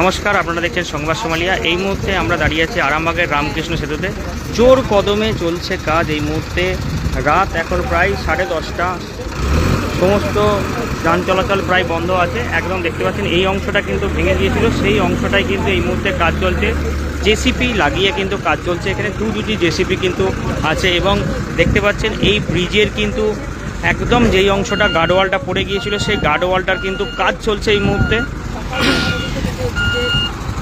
নমস্কার, আপনারা দেখছেন সংবাদ সোমালিয়া। এই মুহূর্তে আমরা দাঁড়িয়ে আছি আরামবাগের রামকৃষ্ণ সেতুতে। জোর কদমে চলছে কাজ এই মুহূর্তে। রাত এখন প্রায় সাড়ে দশটা। সমস্ত যান চলাচল প্রায় বন্ধ আছে। একদম দেখতে পাচ্ছেন, এই অংশটা কিন্তু ভেঙে গিয়েছিল। সেই অংশটাই কিন্তু এই মুহূর্তে কাজ চলছে। জেসিপি লাগিয়ে কিন্তু কাজ চলছে এখানে। দু দুটি জেসিপি কিন্তু আছে এবং দেখতে পাচ্ছেন, এই ব্রিজের কিন্তু একদম যেই অংশটা গার্ডওয়ালটা পড়ে গিয়েছিল, সেই গার্ডওয়ালটার কিন্তু কাজ চলছে এই মুহূর্তে।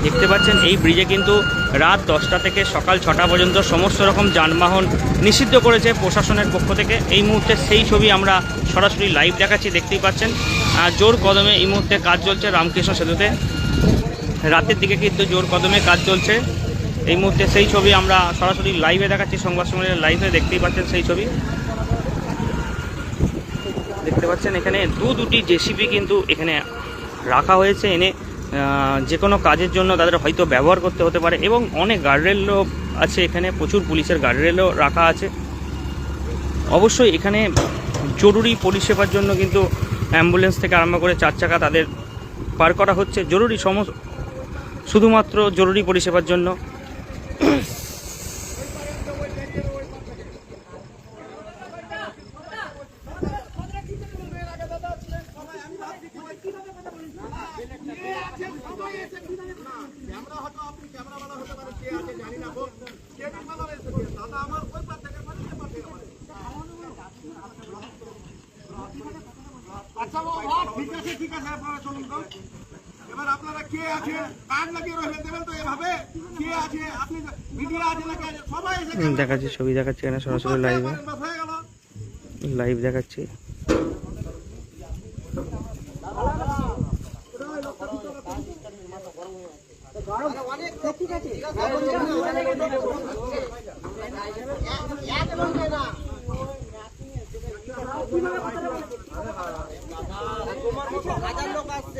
দেখতে পাচ্ছেন, এই ব্রিজে কিন্তু রাত দশটা থেকে সকাল ছটা পর্যন্ত সমস্ত রকম যানবাহন নিষিদ্ধ করেছে প্রশাসনের পক্ষ থেকে। এই মুহূর্তে সেই ছবি আমরা সরাসরি লাইভ দেখাচ্ছি, দেখতেই পাচ্ছেন। আর জোর কদমে এই মুহূর্তে কাজ চলছে রামকৃষ্ণ সেতুতে। রাতের দিকে কিন্তু জোর কদমে কাজ চলছে। এই মুহূর্তে সেই ছবি আমরা সরাসরি লাইভে দেখাচ্ছি, সংবাদ সম্মেলনের লাইভে দেখতেই পাচ্ছেন সেই ছবি। দেখতে পাচ্ছেন এখানে দু দুটি জেসিপি কিন্তু এখানে রাখা হয়েছে, এনে যে কোনো কাজের জন্য তাদের হয়তো ব্যবহার করতে হতে পারে এবং অনেক গার্ডরেলও আছে এখানে, প্রচুর পুলিশের গার্ডরেলও রাখা আছে। অবশ্যই এখানে জরুরি পরিষেবার জন্য কিন্তু অ্যাম্বুলেন্স থেকে আরম্ভ করে চার চাকা তাদের পার করা হচ্ছে। জরুরি সমস্ত, শুধুমাত্র জরুরি পরিষেবার জন্য ক্যামেরা হয়তো আপনি ক্যামেরাওয়ালা হতে পারে কে আছে জানি না গো কে বিমানে এসে দাদা আমার ওই পার থেকে মানে এ পার থেকে মানে। আচ্ছা ও ও, ঠিক আছে ঠিক আছে আপনারা চলুন তো এবার আপনারা কে আছে লাগিয়ে দেবেন তো এভাবে কে আছে। আপনি আছে না সবাই এসে দেখাচ্ছি ছবি দেখাচ্ছি এখানে সরাসরি লাইভে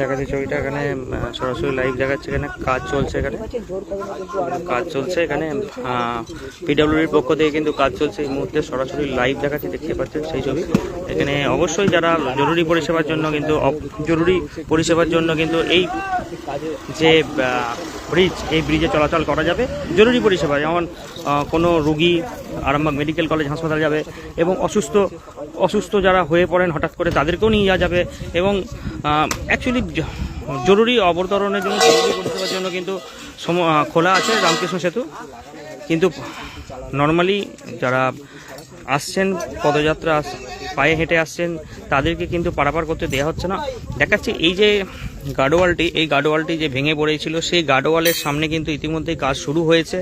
দেখাচ্ছি, ছবিটা এখানে সরাসরি লাইভ দেখাচ্ছে, এখানে কাজ চলছে এখানে। কাজ চলছে এখানে পিডাব্লিউডির পক্ষ থেকে কিন্তু কাজ চলছে। এই মুহূর্তে সরাসরি লাইভ দেখাচ্ছি, দেখতে পাচ্ছেন সেই ছবি। এখানে অবশ্যই যারা জরুরি পরিষেবার জন্য কিন্তু জরুরি পরিষেবার জন্য কিন্তু এই যে ব্রিজ এই ব্রিজে চলাচল করা যাবে। জরুরি পরিষেবা, যেমন কোনো রুগী আরামবাগ মেডিকেল কলেজ হাসপাতাল যাবে এবং অসুস্থ অসুস্থ যারা হয়ে পড়েন, হঠাৎ করে তাদেরকেও নিয়ে যাওয়া যাবে এবং অ্যাকচুয়ালি জরুরি অবতরণের জন্য, জরুরি পরিষেবার জন্য কিন্তু খোলা আছে রামকৃষ্ণ সেতু। কিন্তু নর্মালি যারা আসছেন, পদযাত্রা পায়ে হেঁটে আসছেন, তাদেরকে কিন্তু পারাপার করতে দেওয়া হচ্ছে না। দেখাচ্ছে এই যে গার্ডওয়ালটি এই গার্ডওয়ালটি যে ভেঙে পড়েছিল, সেই গার্ডওয়ালের সামনে কিন্তু ইতিমধ্যেই কাজ শুরু হয়েছে।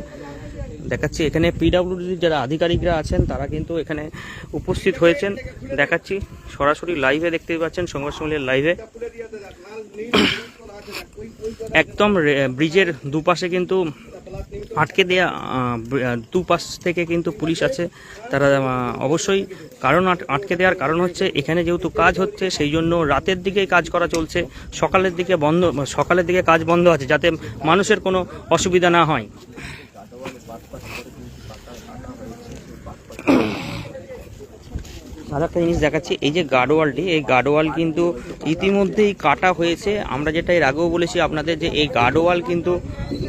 দেখাচ্ছি। এখানে পিডাব্লিউডির যারা আধিকারিকরা আছেন, তারা কিন্তু এখানে উপস্থিত হয়েছেন। দেখাচ্ছি। সরাসরি লাইভে দেখতেই পাচ্ছেন, সংবাদ লাইভে একদম ব্রিজের দুপাশে কিন্তু আটকে দেয়া দুপাশ থেকে কিন্তু পুলিশ আছে। তারা অবশ্যই কারণ আট- আটকে দেওয়ার কারণ হচ্ছে, এখানে যেহেতু কাজ হচ্ছে, সেই জন্য রাতের দিকেই কাজ করা চলছে। সকালের দিকে বন্ধ, সকালের দিকে কাজ বন্ধ আছে, যাতে মানুষের কোনো অসুবিধা না হয়। আর একটা জিনিস দেখাচ্ছি, এই যে গার্ডওয়ালটি এই গার্ডওয়াল কিন্তু ইতিমধ্যেই কাটা হয়েছে। আমরা যেটা এর আগেও বলেছি আপনাদের যে এই গার্ডওয়াল কিন্তু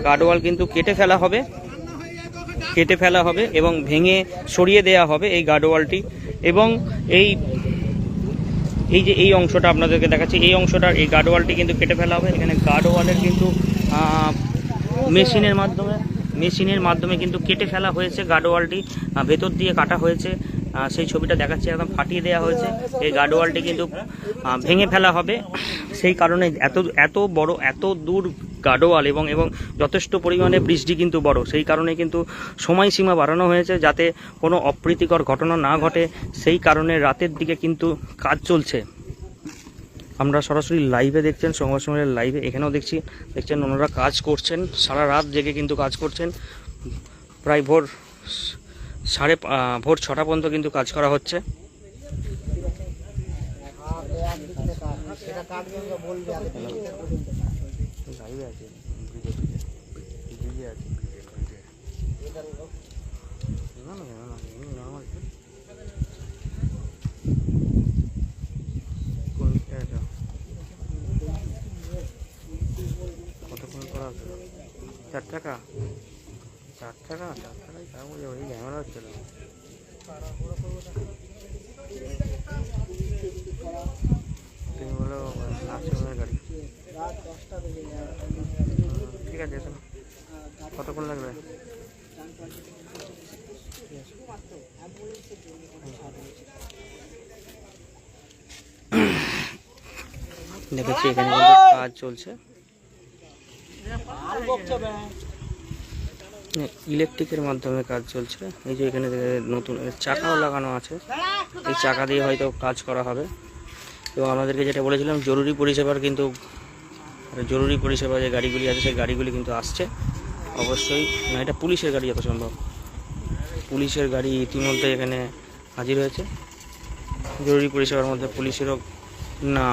গার্ডওয়াল কিন্তু কেটে ফেলা হবে, কেটে ফেলা হবে এবং ভেঙে সরিয়ে দেয়া হবে এই গার্ডওয়ালটি এবং এই এই যে এই অংশটা আপনাদেরকে দেখাচ্ছি, এই অংশটার এই গার্ডওয়ালটি কিন্তু কেটে ফেলা হবে। এখানে গার্ডওয়ালের কিন্তু মেশিনের মাধ্যমে মেশিনের মাধ্যমে কিন্তু কেটে ফেলা হয়েছে গার্ডওয়ালটি ভেতর দিয়ে কাটা হয়েছে। সেই ছবিটা দেখাচ্ছি, একদম ফাটিয়ে দেওয়া হয়েছে। এই গার্ডওয়ালটি কিন্তু ভেঙে ফেলা হবে। সেই কারণে এত এত বড়, এত দূর গার্ডওয়াল এবং এবং যথেষ্ট পরিমাণে বৃষ্টি কিন্তু বড়। সেই কারণে কিন্তু সময়সীমা বাড়ানো হয়েছে যাতে কোনো অপ্রীতিকর ঘটনা না ঘটে। সেই কারণে রাতের দিকে কিন্তু কাজ চলছে। আমরা সরাসরি লাইভে দেখছেন সংবাদ সম্মেলনের লাইভে এখানেও দেখছি, দেখছেন ওনারা কাজ করছেন, সারা রাত জেগে কিন্তু কাজ করছেন। প্রায় ভোর সাড়ে ভোর ছটা পর্যন্ত কিন্তু কাজ করা হচ্ছে। না না না না এমনি নর্মাল কোন এটা কতক্ষণ করা আছে চার টাকা? চার টাকা? চার টাকায় তা বলে ওই ঝামেলা হচ্ছে না। তুমি বলো নার্সিংহোমের গাড়ি। ঠিক আছে এসো কতক্ষণ লাগবে? দেখেছি এখানে কাজ চলছে। ইলেকট্রিকের মাধ্যমে কাজ চলছে। এই যে এখানে নতুন চাকাও লাগানো আছে। এই চাকা দিয়ে হয়তো কাজ করা হবে। এবং আমাদেরকে যেটা বলেছিলাম, জরুরি পরিষেবার কিন্তু জরুরি পরিষেবা যে গাড়িগুলি আছে, সেই গাড়িগুলি কিন্তু আসছে। অবশ্যই, না, এটা পুলিশের গাড়ি যত সম্ভব। পুলিশের গাড়ি ইতিমধ্যে এখানে হাজির হয়েছে। জরুরি পরিষেবার মধ্যে পুলিশেরও, না,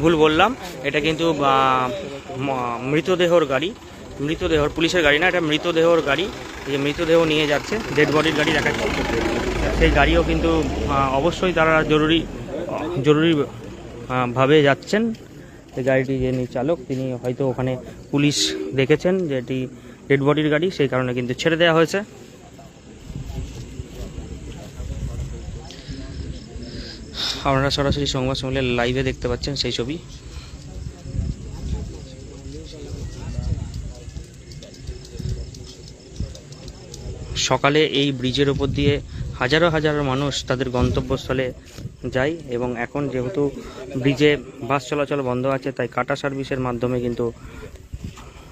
ভুল বললাম। এটা কিন্তু মৃতদেহর গাড়ি। মৃতদেহর পুলিশের গাড়ি না, এটা মৃতদেহর গাড়ি। এই যে মৃতদেহ নিয়ে যাচ্ছে ডেড বডির গাড়ি দেখাচ্ছে। সেই গাড়িও কিন্তু অবশ্যই তারা জরুরি জরুরি ভাবে যাচ্ছেন। এই গাড়িটি যিনি চালক, তিনি হয়তো ওখানে পুলিশ দেখেছেন যে এটি ডেড বডির গাড়ি, সেই কারণে কিন্তু ছেড়ে দেওয়া হয়েছে। আপনারা সরাসরি সংবাদ সম্মেলনের লাইভে দেখতে পাচ্ছেন সেই ছবি। সকালে এই ব্রিজের ওপর দিয়ে হাজারো হাজারো মানুষ তাদের গন্তব্যস্থলে যায় এবং এখন যেহেতু ব্রিজে বাস চলাচল বন্ধ আছে, তাই কাটা সার্ভিসের মাধ্যমে কিন্তু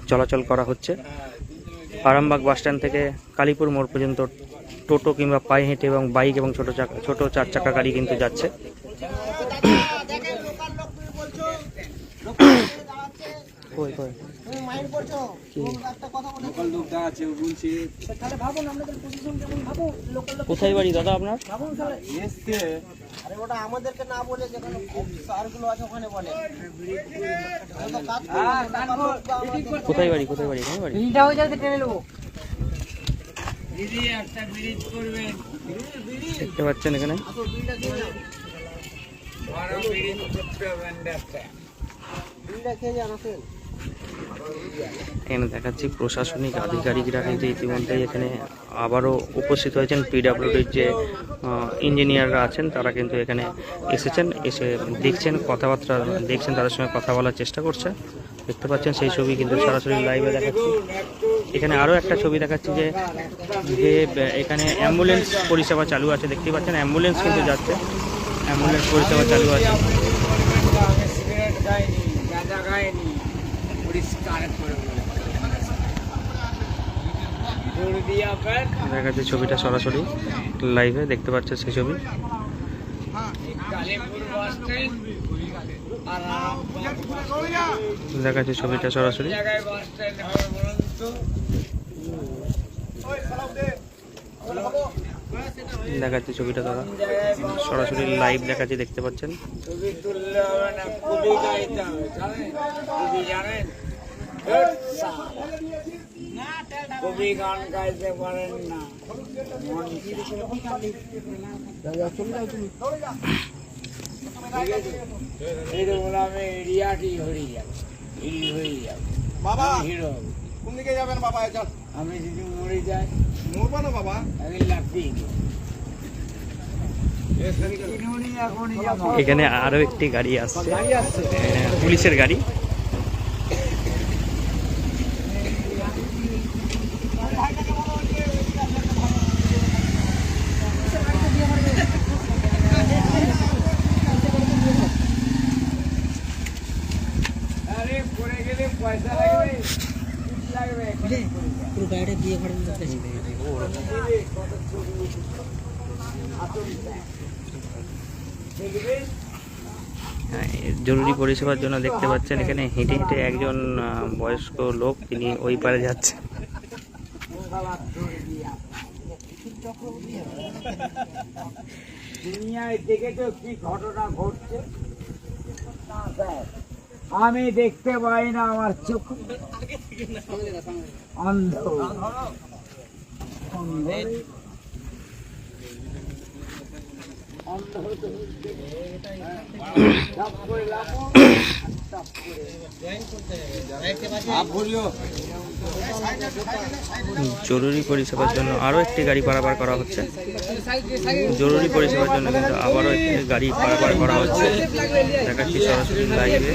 চলাচল করা হচ্ছে। আরামবাগ বাসস্ট্যান্ড থেকে কালীপুর মোড় পর্যন্ত টোটো কিংবা পায়ে হেঁটে এবং বাইক এবং ছোটো ছোটো চার চাকা গাড়ি কিন্তু যাচ্ছে। কোথায় বাড়ি, দাদা আপনার? আমাদেরকে না বলে আছে ওখানে বলে কোথায় বাড়ি? কোথায় বাড়ি? টেনে নেব দেখতে পাচ্ছেন এখানে? এখানে দেখাচ্ছি প্রশাসনিক আধিকারিকরা কিন্তু ইতিমধ্যেই এখানে আবারও উপস্থিত হয়েছেন। পিডাব্লিউডির যে ইঞ্জিনিয়াররা আছেন, তারা কিন্তু এখানে এসেছেন, এসে দেখছেন, কথাবার্তা দেখছেন, তাদের সঙ্গে কথা বলার চেষ্টা করছে। দেখতে পাচ্ছেন সেই ছবি কিন্তু সরাসরি লাইভে দেখাচ্ছি। এখানে আরও একটা ছবি দেখাচ্ছি যে যে, এখানে অ্যাম্বুলেন্স পরিষেবা চালু আছে দেখতেই পাচ্ছেন অ্যাম্বুলেন্স কিন্তু যাচ্ছে। অ্যাম্বুলেন্স পরিষেবা চালু আছে। সিগারেট খাইনি গাঁজা খাইনি পরিষ্কার করে দেখা যাচ্ছে ছবিটা সরাসরি লাইভে দেখতে পাচ্ছে সেই ছবি। কালীপুর বাস স্ট্যান্ড আর দেখা যাচ্ছে ছবিটা সরাসরি। জায়গায় বাস স্ট্যান্ড হবে বলুন তো দেখা যাচ্ছে ছবিটা দাদা। সরাসরি লাইভ দেখাচ্ছে দেখতে পাচ্ছেন। কুবি গান গাইতে পারেন না আমি এরিয়াটি হয়ে যাব হয়ে যাব বাবা হিরো কোন দিকে যাবেন বাবা? আমি যদি মরে যাই মরবা না বাবা। এখানে আরও একটি গাড়ি আছে আহ, পুলিশের গাড়ি আরে পড়ে গেলে পয়সা লাগবে লাগবে পুরো গাড়িটা দিয়ে ঘরের মধ্যে দেখবে হ্যাঁ, জরুরি পরিষেবার জন্য দেখতে পাচ্ছেন এখানে হেঁটে হেঁটে একজন আহ, বয়স্ক লোক তিনি ওই পারে যাচ্ছে দুনিয়ায় দেখেছ কি ঘটনা ঘটছে? আমি দেখতে পাই না আমার চোখ। অন্ধ অন্ধ জরুরি পরিষেবার জন্য আরও একটি গাড়ি পারাপার করা হচ্ছে। জরুরি পরিষেবার জন্য কিন্তু আবারও একটি গাড়ি পারাপার করা হচ্ছে। দেখাচ্ছি সরাসরি লাইভে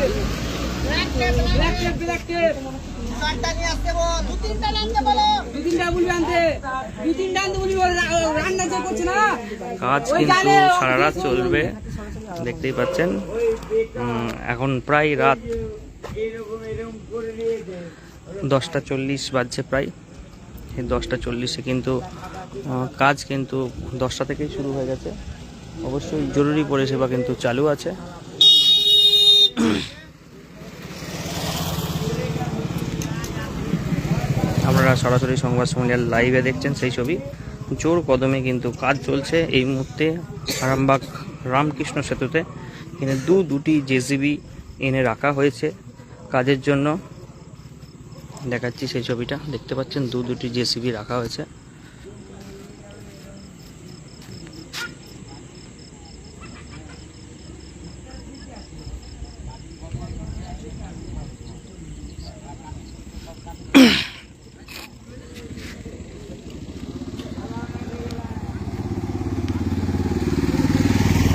কাজ কিন্তু সারা রাত চলবে। দেখতেই পাচ্ছেন। এখন প্রায় রাত এরকম এরকম করে দিয়েছে দশটা চল্লিশ বাজছে প্রায়। এই দশটা চল্লিশে কিন্তু কাজ কিন্তু দশটা থেকেই শুরু হয়ে গেছে। অবশ্যই জরুরি পরিষেবা কিন্তু চালু আছে। আপনারা সরাসরি সংবাদ সম্মেলন লাইভে দেখছেন সেই ছবি। জোর কদমে কিন্তু কাজ চলছে এই মুহূর্তে আরামবাগ রামকৃষ্ণ সেতুতে। এখানে দু দুটি জেসিবি এনে রাখা হয়েছে কাজের জন্য। দেখাচ্ছি সেই ছবিটা। দেখতে পাচ্ছেন দু দুটি জেসিবি রাখা হয়েছে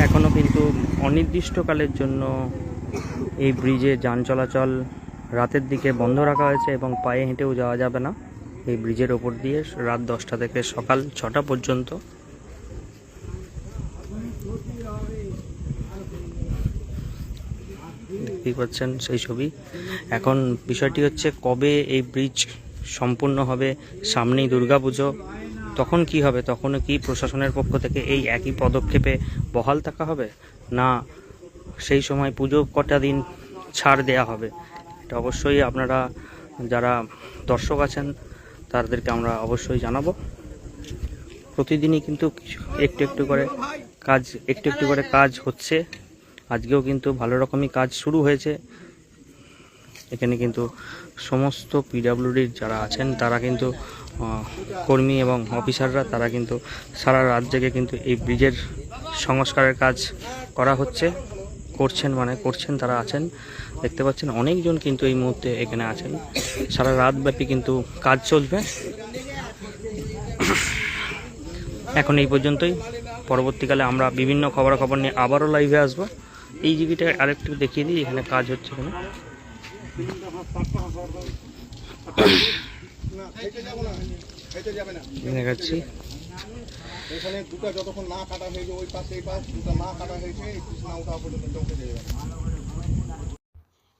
এখনও কিন্তু অনির্দিষ্টকালের জন্য এই ব্রিজে যান চলাচল রাতের দিকে বন্ধ রাখা হয়েছে এবং পায়ে হেঁটেও যাওয়া যাবে না। এই ব্রিজের ওপর দিয়ে রাত দশটা থেকে সকাল ছটা পর্যন্ত। দেখতেই পাচ্ছেন সেই ছবি। এখন বিষয়টি হচ্ছে কবে এই ব্রিজ সম্পূর্ণ হবে, সামনেই দুর্গাপুজো। তখন কি হবে তখন কি প্রশাসনের পক্ষ থেকে এই একই পদক্ষেপে বহাল থাকা হবে? না, সেই সময় পুজো কটা দিন ছাড় দেয়া হবে। এটা অবশ্যই আপনারা যারা দর্শক আছেন, তাদেরকে আমরা অবশ্যই জানাব। প্রতিদিনই কিন্তু একটু একটু করে কাজ, একটু একটু করে কাজ হচ্ছে। আজকেও কিন্তু ভালো রকমই কাজ শুরু হয়েছে। এখানে কিন্তু সমস্ত পিডাব্লিউডির যারা আছেন, তারা কিন্তু কর্মী এবং অফিসাররা, তারা কিন্তু সারা রাত জেগে কিন্তু এই ব্রিজের সংস্কারের কাজ করা হচ্ছে, করছেন মানে করছেন, তারা আছেন। দেখতে পাচ্ছেন অনেকজন কিন্তু এই মুহূর্তে এখানে আছেন। সারা রাতব্যাপী কিন্তু কাজ চলবে। এখন এই পর্যন্তই। পরবর্তীকালে আমরা বিভিন্ন খবরাখবর নিয়ে আবারও লাইভে আসব। এই জিবিটা আরেকটু দেখিয়ে দিই, এখানে কাজ হচ্ছে এখানে দেখাচ্ছি। এখানে দুটো যতক্ষণ না কাটা হয়েছে ওই পাশে এই পাশ, দুটো না কাটা হয়েছে না ওঠা পর্যন্ত চলতে যাবে।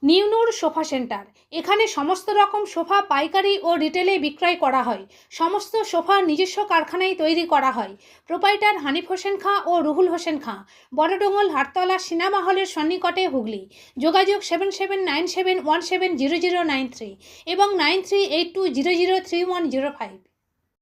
New Noor sofa centre. এখানে সমস্ত রকম সোফা, পাইকারি ও রিটেলে বিক্রয় করা হয়। সমস্ত সোফা নিজস্ব কারখানায় তৈরি করা হয়। প্রোপাইটার হানিফ হোসেন খাঁ ও রুহুল হোসেন খাঁ। বড়ডোঙ্গল হাটতলা সিনেমা হলের সন্নিকটে হুগলি। যোগাযোগ seven seven nine seven one seven zero zero nine three এবং nine three eight two zero zero three one zero five.